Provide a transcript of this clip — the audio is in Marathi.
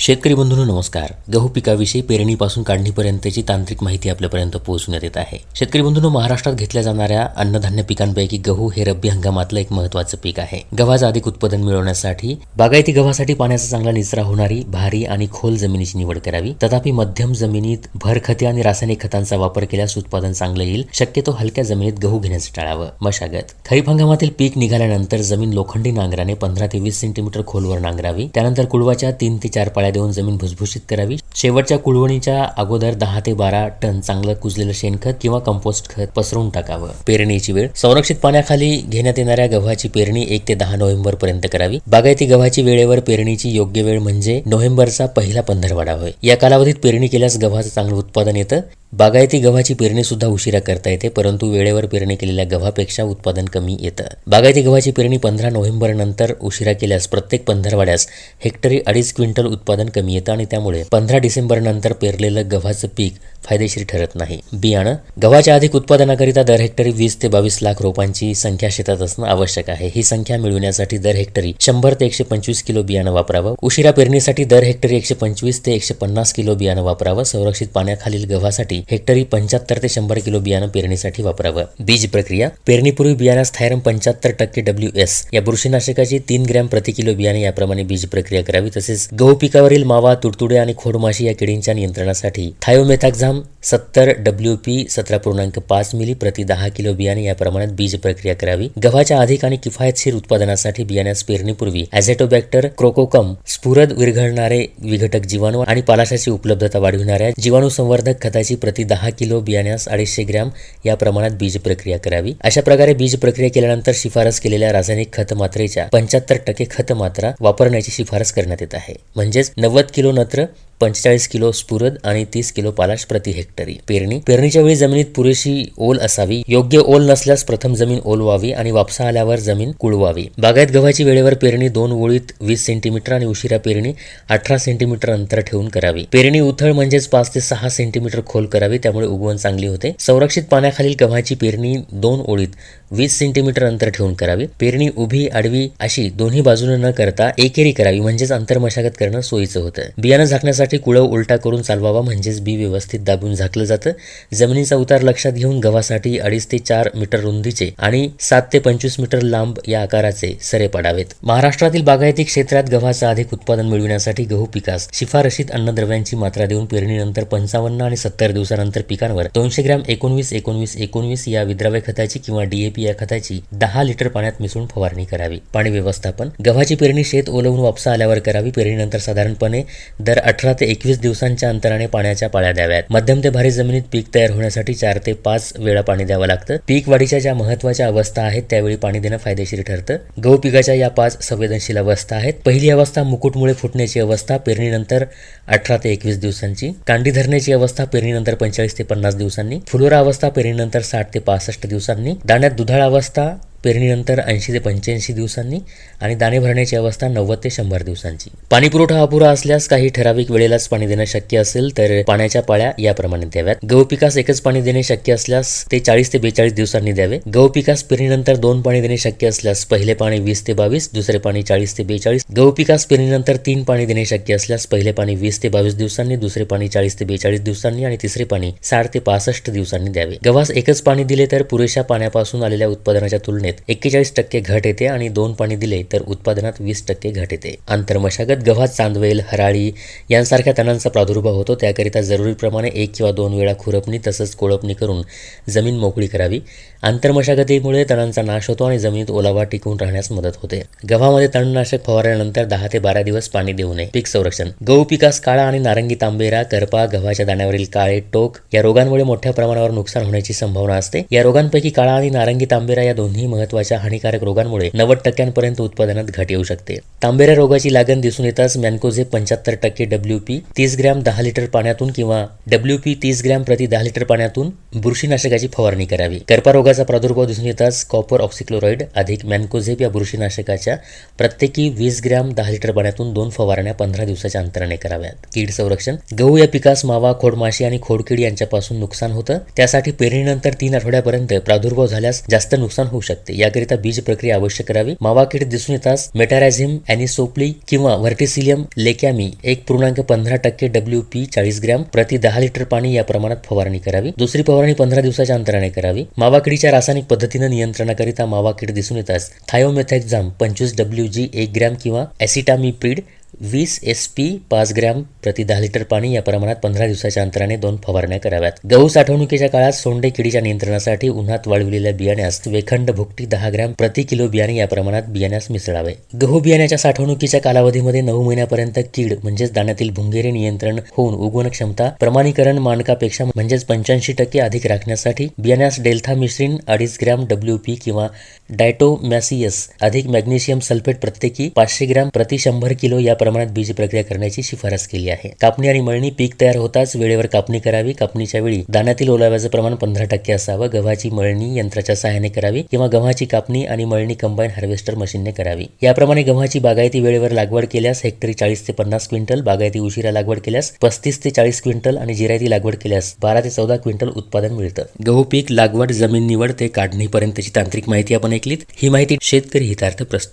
शेतकरी बंधूंनो नमस्कार. गहू पिकाविषयी पेरणीपासून काढणीपर्यंतची तांत्रिक माहिती आपल्यापर्यंत पोहोचण्यात येत आहे. शेतकरी बंधूंनो महाराष्ट्रात घेतल्या जाणाऱ्या अन्नधान्य पिकांपैकी गहू हे रब्बी हंगामातलं एक महत्त्वाचं पीक आहे. गव्हाचं अधिक उत्पादन मिळवण्यासाठी बागायती गव्हासाठी पाण्याचा चांगला निचरा होणारी भारी आणि खोल जमिनीची निवड करावी. तथापि मध्यम जमिनीत भर खते आणि रासायनिक खतांचा वापर केल्यास उत्पादन चांगलं येईल. शक्यतो हलक्या जमिनीत गहू घेण्याचं टाळावं. मशागत. खरीप हंगामातील पीक निघाल्यानंतर जमीन लोखंडी नांगराने पंधरा ते वीस सेंटीमीटर खोलवर नांगरावी. त्यानंतर कुळवाच्या तीन ते चार पाळ्या देऊन जमीन भुसभुशीत करावी. शेवटच्या कुळवणीच्या अगोदर दहा ते बारा टन चांगलं कुजलेलं शेणखत किंवा कंपोस्ट खत पसरवून टाकावं. पेरणीची वेळ. संरक्षित पाण्याखाली घेण्यात येणाऱ्या गव्हाची पेरणी एक ते दहा नोव्हेंबर पर्यंत करावी. बागायती गव्हाची वेळेवर पेरणीची योग्य वेळ म्हणजे नोव्हेंबरचा पहिला पंधरवाडा होय. या कालावधीत पेरणी केल्यास गव्हाचं चांगलं उत्पादन येतं. बागायती गव्हाची पेरणी सुद्धा उशिरा करता येते परंतु वेळेवर पेरणी केलेल्या गव्हापेक्षा उत्पादन कमी येतं. बागायती गव्हाची पेरणी पंधरा नोव्हेंबर नंतर उशिरा केल्यास प्रत्येक पंधरवाड्यास हेक्टरी अडीच क्विंटल उत्पादन कमी येतं आणि त्यामुळे पंधरा डिसेंबर नंतर पेरलेलं गव्हाचं पीक फायदेशीर ठरत नाही. बियाणं गव्हाच्या अधिक उत्पादनाकरिता दर हेक्टरी वीस ते बावीस लाख रोपांची संख्या शेतात असणं आवश्यक आहे. ही संख्या मिळविण्यासाठी दर हेक्टरी शंभर ते एकशे पंचवीस किलो बियाणं वापरावं. उशिरा पेरणीसाठी दर हेक्टरी एकशे पंचवीस ते एकशे पन्नास किलो बियाणं वापरावं. संरक्षित पाण्याखालील गव्हासाठी हेक्टरी पंच्याहत्तर ते शंभर किलो बियाणं पेरणीसाठी वापरावं. बीज प्रक्रिया पेरणीपूर्वी बियाण्यास थायरम पंच्याहत्तर टक्के डब्ल्यू एस या बुरशीनाशकाची तीन ग्रॅम प्रति किलो बियाणे याप्रमाणे बीज प्रक्रिया करावी तसेच गहू पिकावरील मावा तुडतुडे आणि खोडमाशी या किडींच्या नियंत्रणासाठी थायोमेथॅक्झाम सत्तर डब्ल्यू पी सतरा पूर्णांक पाच मिली प्रति दहा किलो बियाणे या प्रमाणात बीज प्रक्रिया करावी. गव्हाच्या अधिक आणि किफायतशीर उत्पादनासाठी बियाण्यास पेरणीपूर्वी ऍझेटोबॅक्टर क्रोकोकम स्फुरद विरघळणारे विघटक जीवाणू आणि पालाशाची उपलब्धता वाढविणाऱ्या जीवाणू संवर्धक खताची प्रति दहा किलो बियाण्यास अडीचशे ग्रॅम या प्रमाणात बीज प्रक्रिया करावी. अशा प्रकारे बीज प्रक्रिया केल्यानंतर शिफारस केलेल्या रासायनिक खत मात्रेच्या पंच्याहत्तर टक्के खत मात्रा वापरण्याची शिफारस करण्यात येत आहे. म्हणजेच नव्वद किलो नत्र पंचेचाळीस किलो स्फुरद आणि तीस किलो पालाश प्रति हेक्टरी. पेरणी. पेरणीच्या वेळी जमिनीत पुरेशी ओल असावी. योग्य ओल नसल्यास प्रथम जमीन ओलवावी आणि वापसा आल्यावर जमीन कुळवावी. बागायत गव्हाची वेळेवर पेरणी दोन ओळीत वीस सेंटीमीटर आणि उशिरा पेरणी अठरा सेंटीमीटर अंतर ठेवून करावी. पेरणी उथळ म्हणजेच पाच ते सहा सेंटीमीटर खोल करावी त्यामुळे उगवण चांगली होते. संरक्षित पाण्याखालील गव्हाची पेरणी दोन ओळीत वीस सेंटीमीटर अंतर ठेवून करावी. पेरणी उभी आडवी अशी दोन्ही बाजूने न करता एकेरी करावी म्हणजेच अंतर मशागत करणं सोयीचं होतं. बियाणं झाकण्यासाठी कुळव उलटा करून चालवावा म्हणजेच बी व्यवस्थित दाबून झाकलं जातं. जमिनीचा उतार लक्षात घेऊन गव्हासाठी अडीच ते चार मीटर रुंदीचे आणि सात ते पंचवीस मीटर लांब या आकाराचे सरे पडावेत. महाराष्ट्रातील बागायती क्षेत्रात गव्हाचं अधिक उत्पादन मिळविण्यासाठी गहू पिकास शिफारशीत अन्नद्रव्यांची मात्रा देऊन पेरणीनंतर पंचावन्न आणि सत्तर दिवसानंतर पिकांवर दोनशे ग्रॅम एकोणवीस एकोणवीस एकोणवीस या विद्राव्य खताची किंवा डीएपी या खताची दहा लिटर पाण्यात मिसळून फवारणी करावी. पाणी व्यवस्थापन गव्हाची पेरणी शेत ओलवून वापसा आल्यावर करावी. पेरणीनंतर साधारणपणे दर अठरा ते एकवीस दिवसांच्या अंतराने पाण्याच्या पाळ्या द्याव्यात. मध्यम ते भारी जमिनीत पीक तयार होण्यासाठी चार ते पाच वेळा पाणी द्यावं लागतं. पीक वाढीच्या ज्या महत्त्वाच्या अवस्था आहेत त्यावेळी पाणी देणं फायदेशीर ठरतं. गहू पिकाच्या या पाच संवेदनशील अवस्था आहेत. पहिली अवस्था मुकुटमुळे फुटण्याची अवस्था पेरणीनंतर अठरा ते एकवीस दिवसांची. कांडी धरण्याची अवस्था पेरणीनंतर पंचेचाळीस ते पन्नास दिवसांनी. फुलोरा अवस्था पेरणीनंतर साठ ते पासष्ट दिवसांनी. दाण्यात दुधाळ अवस्था पेरणीनंतर ऐंशी ते पंच्याऐंशी दिवसांनी आणि दाणे भरण्याची अवस्था नव्वद ते शंभर दिवसांची. पाणीपुरवठा अपुरा असल्यास काही ठराविक वेळेलाच पाणी देणं शक्य असेल तर पाण्याच्या पाळ्या याप्रमाणे द्याव्यात. गहू पिकास एकच पाणी देणे शक्य असल्यास ते चाळीस ते बेचाळीस दिवसांनी द्यावे. गहू पिकास पेरणीनंतर दोन पाणी देणे शक्य असल्यास पहिले पाणी वीस ते बावीस दुसरे पाणी चाळीस ते बेचाळीस. गहू पिकास पेरणीनंतर तीन पाणी देणे शक्य असल्यास पहिले पाणी वीस ते बावीस दिवसांनी दुसरे पाणी चाळीस ते बेचाळीस दिवसांनी आणि तिसरे पाणी साठ ते पासष्ट दिवसांनी द्यावे. गव्हास एकच पाणी दिले तर पुरेशा पाण्यापासून आलेल्या उत्पादनाच्या तुलनेत एक्केचाळीस टक्के घट येते आणि दोन पाणी दिले तर उत्पादनात वीस टक्के घट येते. आंतरमशागत गव्हात चांदवेल हराळी यांसारख्या तणांचा प्रादुर्भाव होतो. त्याकरिता जरुरीप्रमाणे एक किंवा दोन वेळा खुरपणी तसंच कोळपणी करून जमीन मोकळी करावी. आंतरमशागतीमुळे तणांचा नाश होतो आणि जमिनीत ओलावा टिकून राहण्यास मदत होते. गव्हामध्ये तणनाशक फवारल्यानंतर दहा ते बारा दिवस पाणी देऊ नये. पीक संरक्षण. गहू पिकास काळा आणि नारंगी तांबेरा करपा गव्हाच्या दाण्यावरील काळे टोक या रोगांमुळे मोठ्या प्रमाणावर नुकसान होण्याची संभावना असते. या रोगांपैकी काळा आणि नारंगी तांबेरा या दोन्ही महत्त्वाच्या हानिकारक रोगांमुळे नव्वद टक्क्यांपर्यंत उत्पादनात घट येऊ शकते. तांबेऱ्या रोगाची लागण दिसून येताच मॅन्कोझे पंच्याहत्तर टक्के डब्ल्यू पी तीस ग्रॅम दहा लिटर पाण्यातून किंवा डब्ल्यू पी तीस ग्रॅम प्रति दहा लिटर पाण्यातून बुरशीनाशकाची फवारणी करावी. करपा रोगाचा प्रादुर्भाव दिसून येताच कॉपर ऑक्सिक्लोराईड अधिक मॅन्कोझेप या बुरशीनाशकाच्या प्रत्येकी वीस ग्रॅम दहा लिटर पाण्यातून दोन फवारण्या पंधरा दिवसाच्या अंतराने कराव्यात. कीड संरक्षण गहू या पिकास मावा खोडमाशी आणि खोडकीड यांच्यापासून नुकसान होतं. त्यासाठी पेरणीनंतर तीन आठवड्यापर्यंत प्रादुर्भाव झाल्यास जास्त नुकसान होऊ शकते. शकते. याकरिता बीज प्रक्रिया अवश्य करावी. मावा कीड दिसून येताच मेटाराझिम अॅनिसोपली किंवा व्हर्टिसिलियम लेकॅमी एक पूर्णांक पंधरा टक्के डब्ल्यू पी चाळीस ग्रॅम प्रति दहा लिटर पाणी या प्रमाणात फवारणी करावी. दुसरी फवारणी पंधरा दिवसाच्या अंतराने करावी. मावा किडीच्या रासायनिक पद्धतीनं नियंत्रणाकरिता मावा कीड दिसून येताच थायोमेथॅक्झाम पंचवीस डब्ल्यू जी एक ग्रॅम किंवा ॲसिटामिप्रीड वीस एस पी पाच ग्रॅम प्रति दहा लिटर पाणी या प्रमाणात पंधरा दिवसाच्या अंतराने दोन फवारण्या कराव्यात. गहू साठवणुकीच्या काळात सोंडे किडीच्या नियंत्रणासाठी उन्हात वाळविलेल्या बियाण्यास वेखंड भुकटी दहा ग्रॅम प्रति किलो बियाणे या प्रमाणात बियाण्यास मिसळावे. गहू बियाण्याच्या साठवणुकीच्या कालावधीमध्ये नऊ महिन्यापर्यंत कीड म्हणजेच दाण्यातील भुंगेरे नियंत्रण होऊन उगवण क्षमता प्रमाणीकरण मानकापेक्षा म्हणजेच पंच्याऐंशी टक्के अधिक राखण्यासाठी बियाण्यास डेल्था मिश्रीन अडीच ग्रॅम डब्ल्यू पी किंवा डायटोमॅसियस अधिक मॅग्नेशियम सल्फेट प्रत्येकी पाचशे ग्रॅम प्रति शंभर किलो या प्रमाणात बीज प्रक्रिया करण्याची शिफारस केली आहे. कापणी आणि मळणी पीक तयार होताच वेळेवर कापणी करावी. कापणीच्या वेळी दाण्यातील ओलाव्याचं प्रमाण पंधरा टक्के असावं. गव्हाची मळणी यंत्राच्या सहाय्याने करावी किंवा गव्हाची कापणी आणि मळणी कंबाईन हार्वेस्टर मशीनने करावी. याप्रमाणे गव्हाची बागायती वेळेवर लागवड केल्यास हेक्टरी चाळीस ते पन्नास क्विंटल बागायती उशिरा लागवड केल्यास पस्तीस ते चाळीस क्विंटल आणि जिरायती लागवड केल्यास बारा ते चौदा क्विंटल उत्पादन मिळतं. गहू पीक लागवड जमीन निवड ते काढणीपर्यंतची तांत्रिक माहिती आपण ऐकलीत. ही माहिती शेतकरी हितार्थ प्रस्तुत